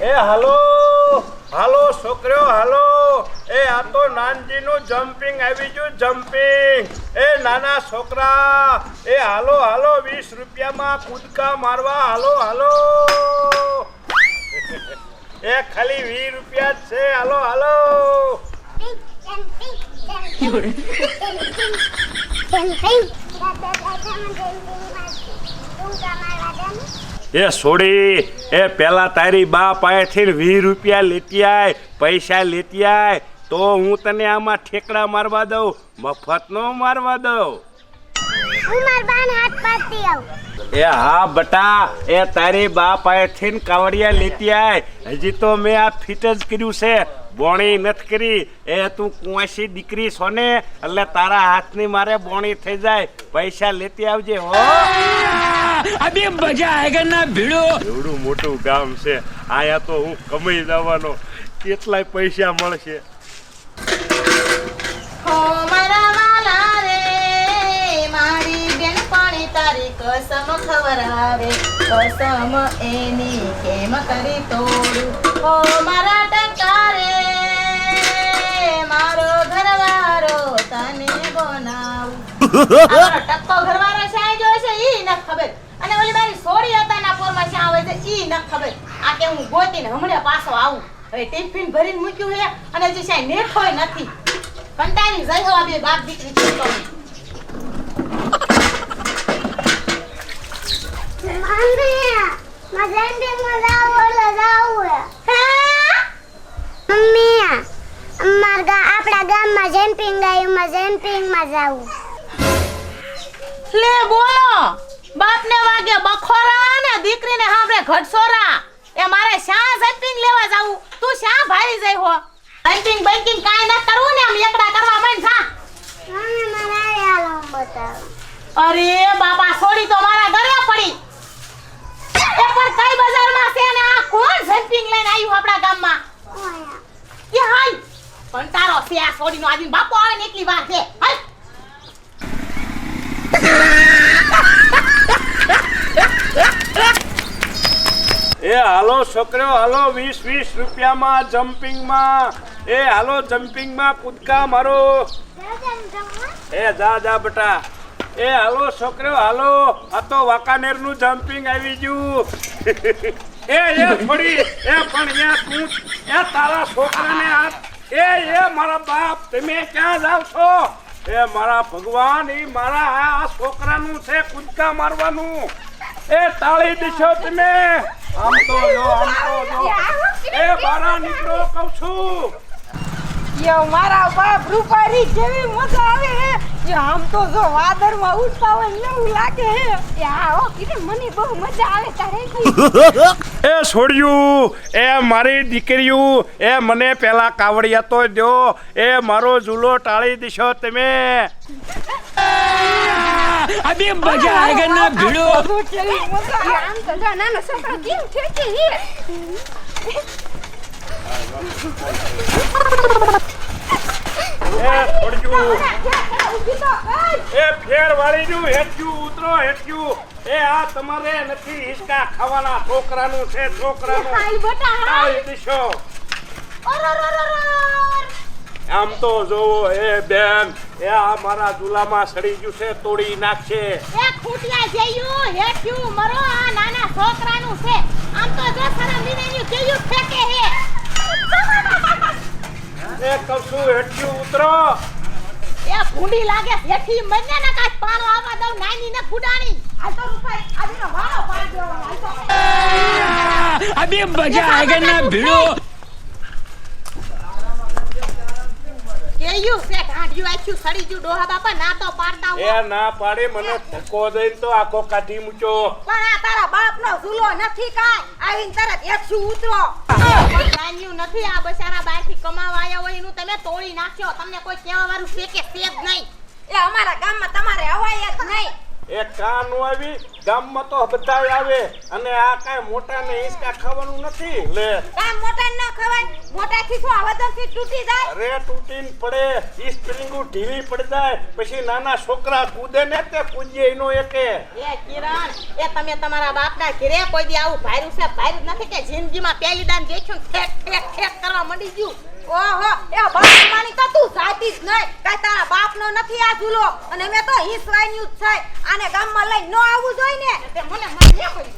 એ હાલો હાલો છોકરીઓ, હાલો. એ આ તો નાનજીનું જમ્પિંગ આવી ગયું જમ્પિંગ એ નાના છોકરા, એ હાલો હાલો, વીસ રૂપિયામાં કૂદકા મારવા, હાલો હાલો. એ ખાલી વીસ રૂપિયા જ છે, હાલો હાલો. એ છોડી એ પેલા તારી બા પાસેથી વીસ રૂપિયા લેતી આય પૈસા લેતી આય તો હું તને આમાં ઠેકડા મારવા દઉં મફત નો મારવા દઉં. એ હા બટા એ તારી બા પાસેથી કાવડિયા લેતી આય હજી તો મેં આ ફિટ જ કર્યું છે બોણી નથી કરી એ તું કુંવાસી દીકરી છો ને એટલે તારા હાથની મારે બોણી થઈ જાય પૈસા લેતી આવજે હો. અભી મજા આયગર ના ભીડો. એવડું મોટું ગામ છે. આયા તો હું કમાઈ જવાનો. કેટલાય પૈસા મળશે? તારી કસમ ખબર આવે કસમ એની કેમ કરી તોડું ઓ મારા ટકારે મારો ઘરવારો તને બનાવું ટક્કો ઘરવારો છે જોશે ઈ ના ખબર? ઈ ન ખબર. આ કે હું ગોતીને હમણાં પાછો આવું. હવે ટિફિન ભરીને મૂક્યું છે અને હજી શાય નેઠોય નથી. કંટાળી જઈ હવા બે બાપ દીકરી છૂટો આપણા ગામમાં જેમ્પિંગ આવ્યું જેમ્પિંગમાં જાવું. લે બોલો. બાપને વાગે બખોરા ને દીકરીને સાંભળે ઘટસોરા. એ મારે શા જમ્પિંગ લેવા જાવું? તું શા ભારી જઈ હો? જમ્પિંગ બેંકિંગ કાંઈ ના કરવું ને આમ એકડા કરવા માંડ જા. અરે બાપા સોડી તો મારા ઘરે પડી. એ પણ કઈ બજારમાં છે ને? આ કોણ જમ્પિંગ લઈને આવ્યું આપણા ગામમાં. એ હાય. પણ તારો છે આ સોડીનો આજે બાપો આવે ને એટલી વાર છે હાય એ હાલો છોકરો, હાલો વીસ વીસ રૂપિયામાં જમ્પિંગમાં. એ હાલો જમ્પિંગમાં કૂદકા મારો. એ જા જા બટા. એ હાલો છોકરો, હાલો. આ તો વાંકાનેરનું જમ્પિંગ આવી ગયું. એ એ છોડી એ પણ એ તું એ તારા છોકરાને આ એ એ મારા બાપ, તમે ક્યાં જાવ છો? એ મારા ભગવાન એ મારા આ છોકરાનું છે કૂદકા મારવાનું. એ તાળી દીશો તમે. આમ તો જો આમ તો જો એ બારા નીકળો કહું છું. યો મારા બાપ રૂપારી જેવી મજા આવે આમ તો જો વાદરમાં ઉડતા હોય એવું લાગે હે. યાર કિરણ મને બહુ મજા આવે તારે એ છોડ્યું એ મારી દીકરીઓ એ મને પેલા કાવડિયા તો દો એ મારો ઝૂલો ટાળી દીશો તમે. અબે મજા આગળ ના ભીડો. આમ તો નાનો છોકરો કેમ છે એ છોડ્યું એ એ ફેર વાળીનું હેઠ્યું ઉતરો હેઠ્યું એ આ તમારે નથી હિસકા ખાવાના. છોકરાનું છે છોકરાનું. હાલ બટા હાલ ટાળી આમ તો જોવો એ બેન એ આ મારા ઝૂલામાં સડી ગયું છે તોડી નાખશે. એ ખૂટિયા જેયું હેઠ્યું મરો આ નાના છોકરાનું છે. આમ તો જો સારા ફેંકે હે. કહું છું હેઠી ઉતરો. એ ફૂંડી લાગે હેઠી મને ને કાચ પાણો આવા દઉં નાની ને ફૂડાણી આ તો રૂપાઈ આજનો વાળો પાડ દેવાનો આ તો. અબે મજા આગળ ના ભીડો. આખ્યું સડી ગયું ડોહા બાપા ના તો પાડતા ના પાડે મને ધક્કો દઈ તો આખો કાઢી મૂક્યો. પણ આ બાપનો ઝૂલો નથી કાઈ. આવીને તરત એકસુ ઉતરો. નાન્યું નથી આ બચારા બહારથી કમાવા આવ્યા હોય એનું તમે તોડી નાખ્યો. તમને કોઈ કહેવા વાળું છે કે છે જ નહીં. એ અમારા ગામમાં તમારે અવાય જ નહીં. એ કાન આવી ગામમાં તો બધાય આવે અને આ કાય મોટા ને હિંચકા ખાવાનું નથી લે. કામ મોટા ન ખવાય મોટાથી શું આવદરથી તૂટી જાય? અરે તૂટીને પડે ઈ સ્પ્રિંગુ ઢીલી પડી જાય પછી નાના છોકરા કૂદે ને તે કૂદીએ એનો એકે. એ કિરણ એ તમે તમારા બાપના ઘરે કોઈ દી આવું ભાર્યું છે ભાર્યું નથી કે જિંદગીમાં પહેલી દાન દેખ્યું ઠેક ઠેક ઠેક કરવા માંડી ગયું? ઓહો એ બાપ માની તો તું જાતી જ નહીં. કાંઈ તારા બાપનો નથી આ ઝૂલો. અને મેં તો હિસવાઈન્યુ જ છે. આને ગામમાં લઈને ન આવવું જોઈએ ને. તે મને મને કરી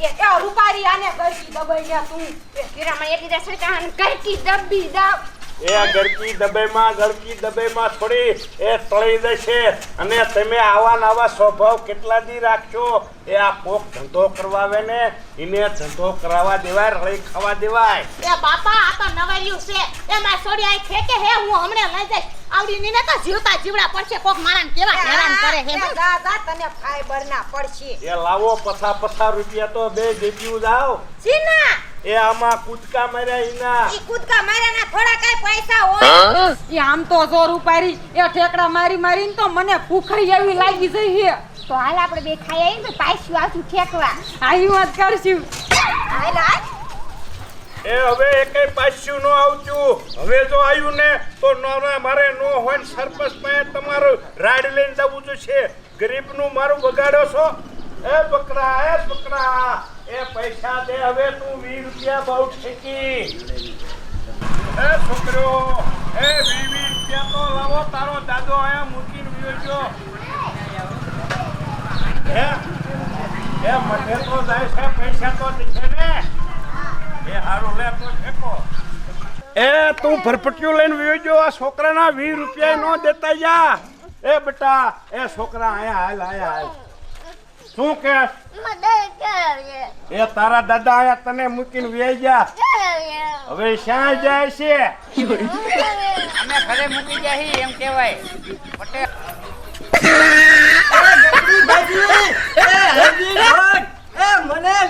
એ એ રૂપારી આને ગરકી દબાઈ ગયા તું. એ કિરામાં એટલી દે આને ગરકી દબી દાવ એ ગરકી દબેમાં ગળકી દબેમાં થોડી એ તળી દેશે અને તમે આવા નવા સ્વભાવ કેટલા દી રાખશો એ આ કોક ધંધો કરવાવે ને એને ધંધો કરાવવા દેવાય રળી ખાવા દેવાય. એ બાપા આ તો નવાયું છે. એ માર છોડી આઈ ફેંકે હે હું હમણે લઈ જઈશ. આવડી નીને તો જીવતા જીવડા પડશે કોક મારાને કેવા હેરાન કરે હે દાદા તને ફાઈબર ના પડશે. એ લાવો પથા પથા રૂપિયા તો બે જેટલું જાઓ સીના એ આમાં કૂદકા માર્યા ઇના ઈ કૂદકા માર્યા ના થોડા કાઈ પૈસા હોય? ઈ આમ તો જોર ઉપાડી એ ઠેકડા મારી મારીને તો મને ભૂખરી એવી લાગી જઈ છે તો હાલ આપણે બે ખાઈ આવીને પાછું આવશું ઠેકવા. આવી વાત કરશું. હાલ હાલ. એ હવે એકે પાછું ન આવતું. હવે જો આવ્યું ને તો ન મારે નો હોય ને સરપંચ પાસે તમારું રાડ લઈને જવું જોઈશે ગરીબનું મારું બગાડો છો? એ બકરા એ બકરા. એ પૈસા દે હવે તું વીસ રૂપિયા બહુ ઠેકી. એ છોકરો એ વીસ વીસ રૂપિયા તો લાવો તારો દાદો આયા મૂકીને વ્યો હે? એ મને તો જાય છે પૈસા તો છે ને. એ હારું લે તો ઠેકો. એ તું ભરપટ્યું લઈને વિયો આ છોકરાના વીસ રૂપિયા નો દેતા જા. એ બેટા એ છોકરા આયા હાલ આયા હાલ. શું કે એ તારા દાદા આયા તને મૂકીને વ્યાઈ જા હવે શ્યાં જાય છે? અમે ઘરે મૂકી જાય એમ કહેવાય. પટેલ.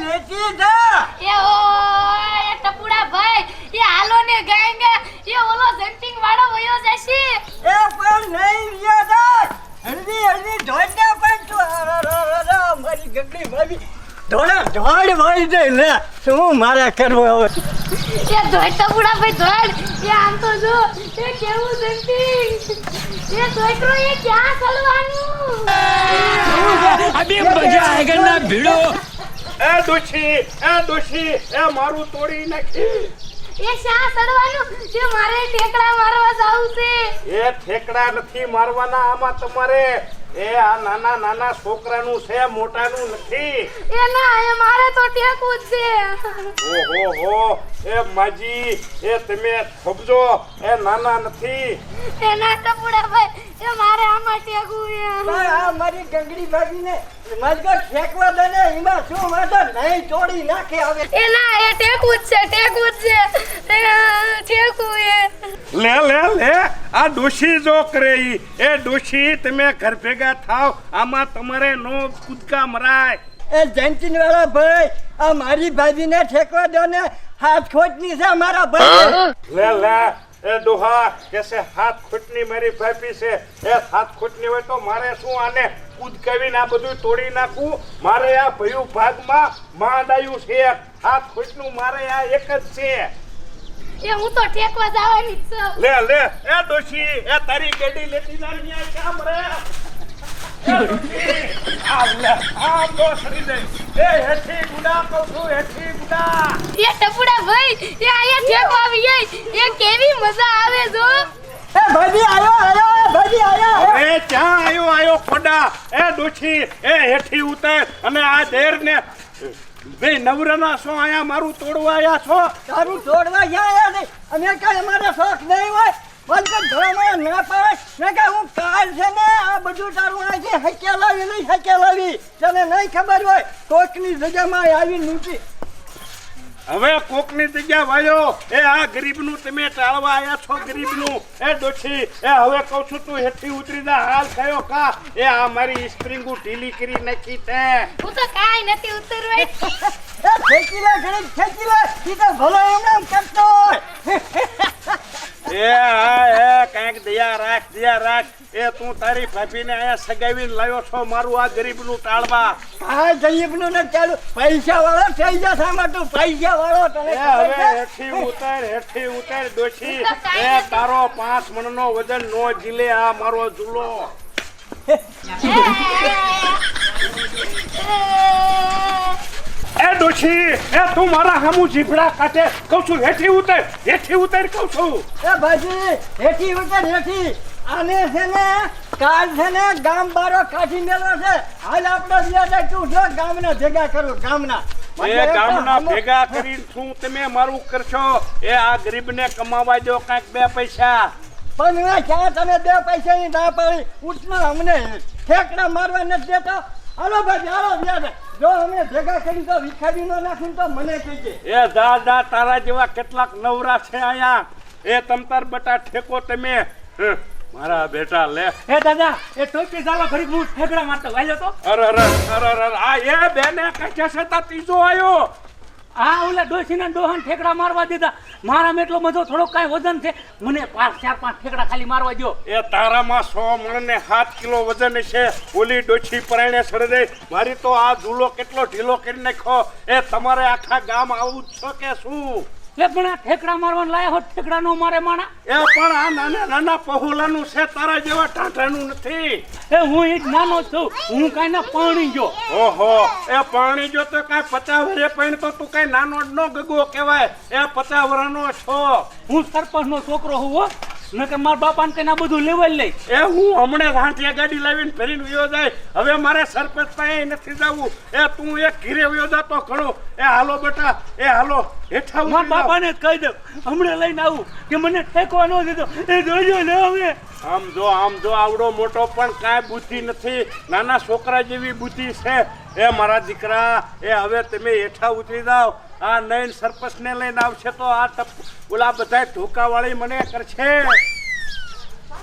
લેતી જા એ ટપુડા ધોડ વળી જાય લે શું મારે કરવું હવે? એ ધોડ તો ભાઈ ધોડ એ આમ તો જો એ કેવું જંતી એ છોકરો એ ક્યાં સલવાનું? અબે મજા આગળ ભીડો? એ દુશી એ દુશી એ મારું તોડી નાખી. એ શા સડવાનું જે મારે ઠેકડા મારવા જાવું છે. એ ઠેકડા નથી મારવાના આમાં તમારે. એ આ નાના નાના છોકરાનું છે મોટાનું નથી. એ ના એ મારે તો ટેકવું જ છે. ઓહો હો એ માજી એ તમે ખબજો એ નાના નથી. એ ના ટપુડા ભાઈ એ મારે આમાં ટેકવું છે. પણ આ મારી ગગડી ભાભીને મારી ફેંકવા દે ને એમાં શું વાંધો? નહીં તોડી નાખે એ ના એ ટેકવું જ છે ટેકવું જ છે. એ, ટેકવું એ. લે લે લે આ ડોશી જો કરે ઈ. એ ડોશી તમે ઘર ભેગા થાવ આમાં તમારે નો કૂદકા મરાય એ જયંતિન વાળા ભાઈ આ મારી ભાભીને ઠેકવા દો ને હાથ ખોટની છે મારા ભાઈ લે લે એ દોહા કે છે હાથ ખૂટની મારી ભાભી છે. એ હાથ ખૂટની હોય તો મારે શું આને કૂદકાવીને આ બધું તોડી નાખવું મારે આ ભયું ભાગમાં માંડાયું છે. આ ખુશનું મારે આ એક જ છે. એ હું તો ટેકવા જવાની છું. લે લે એ દોશી એ તારી ગેડી લેતી જા ન્યા કામ રે. અહીંયા કેવી મજા આવે જો. એ આવ્યો આવ્યો આયો એ ક્યાં આયો આયો ખોડા એ ડોશી એ હેઠી ઉતર અને આ દેર ને બે નવરાના છો આયા મારું તોડવા આયા છો. તારું તોડવા ગયા નહીં. અમે કઈ અમારે શોખ નહીં હોય. ના કે હું કાલ છે ને આ બધું તારું આ છે હક્યા લાવી નહીં હક્યા લાવી તને નહીં ખબર હોય, કોકની જગ્યામાં આવી નૂટી હવે કોકની જગ્યા વાયો? એ આ ગરીબનું તમે ટાળવા આયા છો ગરીબનું? એ દોછી એ હવે કહું છું તું હેઠી ઉતરી જા હાલ કયો કા? એ આ મારી સ્પ્રિંગુ ઢીલી કરી નાખી તે હું તો કાઈ નથી ઉતરવાય એ ખેંચી લે લે. ઈ તો ભલો એમ કરતો એ હા એ કાંઈક દયા રાખ દયા રાખ. એ તું તારી ભાભીને અહીંયા સગાવીને લાવ્યો છો મારું આ ગરીબનું ટાળવા. કાંઈ ગરીબનું ને ચાલુ. પૈસા વાળો થઈ જશે આમાં તું. પૈસા વાળો તને હવે હેઠી ઉતર હેઠી ઉતર દોષી એ તારો પાંચ મણનો વજન નો જીલે આ મારો ઝૂલો. એ ડોશી એ તું મારા હામુ જીભડા કાઢે કહું છું હેઠી ઉતર હેઠી ઉતર કહું છું. એ ભાજી હેઠી ઉતર હેઠી. આને છે ને કાલ છે ને ગામ બારો કાઢી મેલો છે. હાલ આપણે છે તું જો ગામના ભેગા કરો ગામના. એ ગામના ભેગા કરી શું તમે મારું કરશો? એ આ ગરીબને કમાવા દો કાંઈક બે પૈસા. પણ એ ક્યાં તમે બે પૈસાની ના પાડી? ઉઠમાં અમને ઠેકડા મારવા નથી દેતા. હાલો ભાઈ હાલો વ્યાજ જો અમે ભેગા કરી તો વિખાડી નો નાખીને તો મને કહેજે. એ દા દા તારા જેવા કેટલાક નવરા છે અહીંયા. એ તમતાર બટા ઠેકો તમે. મારા બેટા લે. એ દાદા એ ટોપી ચાલો ઘડી હું ઠેકડા મારતો. વાલ્યો તો. અરે અરે અરે અરે આ એ બેને કઈ છે તા ત્રીજો આયો. આ ઓલા ડોસીના ડોહન ઠેકડા મારવા દીધા. મારા એટલો બધો થોડો કાંઈ વજન છે. મને પાંચ ચાર પાંચ ઠેકડા ખાલી મારવા દો એ તારામાં સો મણ ને સાત કિલો વજન છે. ઓલી ડોછી પરાણે સડદે મારી તો આ ઝૂલો કેટલો ઢીલો કરી નાખ્યો. એ તમારે આખા ગામ આવું જ છો કે શું? એ પણ આ ઠેકડા મારવાનું લાયા હોત ઠેકડા નો મારે માણા. એ પણ આ નાના નાના પહોલાનું છે તારા જેવા ટાંટાનું નથી. એ હું એક નાનો છું. હું કાઈ ના પાણી જો. ઓહો એ પાણી જો તો કાઈ પચાસ વર્ષે પણ તો તું કાઈ નાનો જ નો ગગો કહેવાય. એ પચાસ વર્ષનો છો. હું સરપંચ નો છોકરો હું હો. નકર મારા બાપાને કઈ આ બધું લેવાય લઈ એ હું હમણાં રાંટિયા ગાડી લાવીને ફરીને વયો જાય. હવે મારે સરપંચ પાસે નથી જવું. એ તું એક ઘીરે વયો જાતો ઘણો એ હાલો બેટા એ હાલો. હેઠા મારા બાપાને જ કહી દઉં. હમણાં લઈને આવું કે મને ઠેકો ન દીધો. એ જોજો ને હવે. આમ જો આમ જો આવડો મોટો પણ કાંઈ બુદ્ધિ નથી. નાના છોકરા જેવી બુદ્ધિ છે. એ મારા દીકરા એ હવે તમે હેઠા ઉતરી જાઓ. આ નયન સરપંચને લઈને આવશે તો આ ઓલા બધા ધોકાવાળી મને કરશે.